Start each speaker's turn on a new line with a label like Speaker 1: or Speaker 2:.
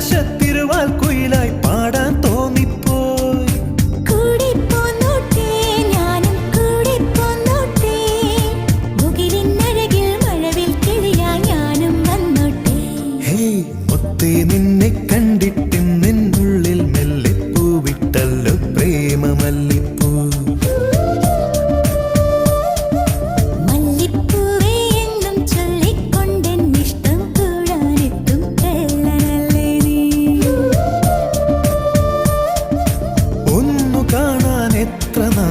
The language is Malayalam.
Speaker 1: ആകാശത്തിരുവാൽക്കുയിലായി പാടാൻ നിന്നെ കണ്ടിട്ടും നിന്നുള്ളിൽ മെല്ലെ പൂവിട്ടല്ലോ പ്രേമമല്ലിപ്പൂ. страна.